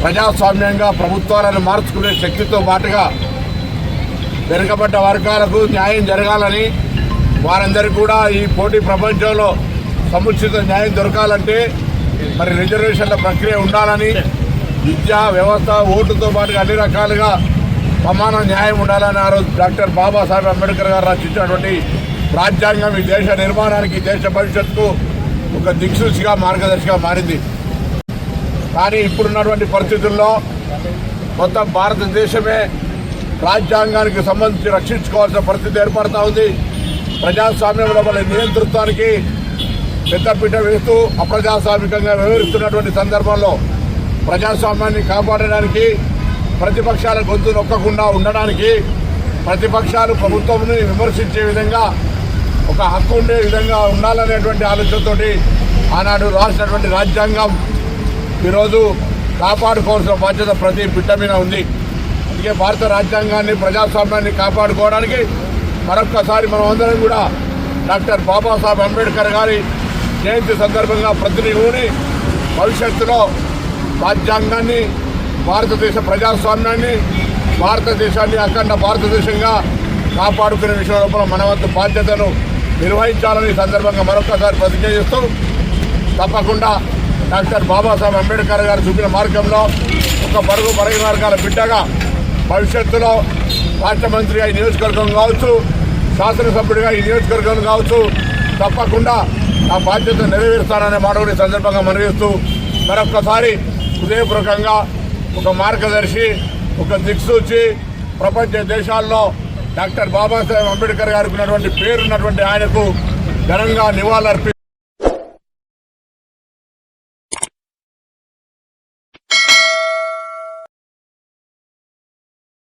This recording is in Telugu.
ప్రజాస్వామ్యంగా ప్రభుత్వాలను మార్చుకునే శక్తితో పాటుగా వెనుకబడ్డ వర్గాలకు న్యాయం జరగాలని వారందరికీ కూడా ఈ పోటీ ప్రపంచంలో సముచిత న్యాయం దొరకాలంటే మరి రిజర్వేషన్ల ప్రక్రియ ఉండాలని విద్యా వ్యవస్థ ఓటుతో పాటుగా అన్ని రకాలుగా సమాన న్యాయం ఉండాలని ఆ రోజు డాక్టర్ బాబాసాహెబ్ అంబేద్కర్ గారు రచించినటువంటి రాజ్యాంగం ఈ దేశ నిర్మాణానికి దేశ భవిష్యత్తుకు ఒక దిక్సూచిగా మార్గదర్శిగా మారింది. కానీ ఇప్పుడున్నటువంటి పరిస్థితుల్లో మొత్తం భారతదేశమే రాజ్యాంగానికి సంబంధించి రక్షించుకోవాల్సిన పరిస్థితి ఏర్పడతా ఉంది. ప్రజాస్వామ్యంలో వాళ్ళ నియంతృత్వానికి పెద్దపీట వేస్తూ అప్రజాస్వామికంగా వ్యవహరిస్తున్నటువంటి సందర్భంలో ప్రజాస్వామ్యాన్ని కాపాడడానికి ప్రతిపక్షాల గొంతు నొక్కకుండా ఉండడానికి ప్రతిపక్షాలు ప్రభుత్వంని విమర్శించే విధంగా ఒక హక్కు ఉండే విధంగా ఉండాలనేటువంటి ఆలోచనతోటి ఆనాడు రాసినటువంటి రాజ్యాంగం ఈరోజు కాపాడుకోవాల్సిన బాధ్యత ప్రతి బిడ్డ మీద ఉంది. అందుకే భారత రాజ్యాంగాన్ని ప్రజాస్వామ్యాన్ని కాపాడుకోవడానికి మరొక్కసారి మనం అందరం కూడా డాక్టర్ బాబాసాహెబ్ అంబేద్కర్ గారి జయంతి సందర్భంగా ప్రతినిధుని భవిష్యత్తులో రాజ్యాంగాన్ని భారతదేశ ప్రజాస్వామ్యాన్ని భారతదేశాన్ని అఖండ భారతదేశంగా కాపాడుకునే విషయంలో మన వంతు బాధ్యతను నిర్వహించాలని సందర్భంగా మరొకసారి ప్రతిజ్ఞ చేస్తూ తప్పకుండా డాక్టర్ బాబాసాహెబ్ అంబేద్కర్ గారు చూపిన మార్గంలో ఒక పరుగు పరుగు వర్గాల బిడ్డగా భవిష్యత్తులో రాష్ట్ర మంత్రిగా ఈ నియోజకవర్గం కావచ్చు శాసనసభ్యుడిగా ఈ నియోజకవర్గం కావచ్చు తప్పకుండా ఆ బాధ్యత నెరవేరుస్తాననే మాటని సందర్భంగా మనవిస్తూ మరొక్కసారి హృదయపూర్వకంగా ఒక మార్గదర్శి ఒక దిక్సూచి ప్రపంచ దేశాల్లో డాక్టర్ బాబాసాహెబ్ అంబేద్కర్ గారికి ఉన్నటువంటి పేరున్నటువంటి ఆయనకు ఘనంగా నివాళులర్పి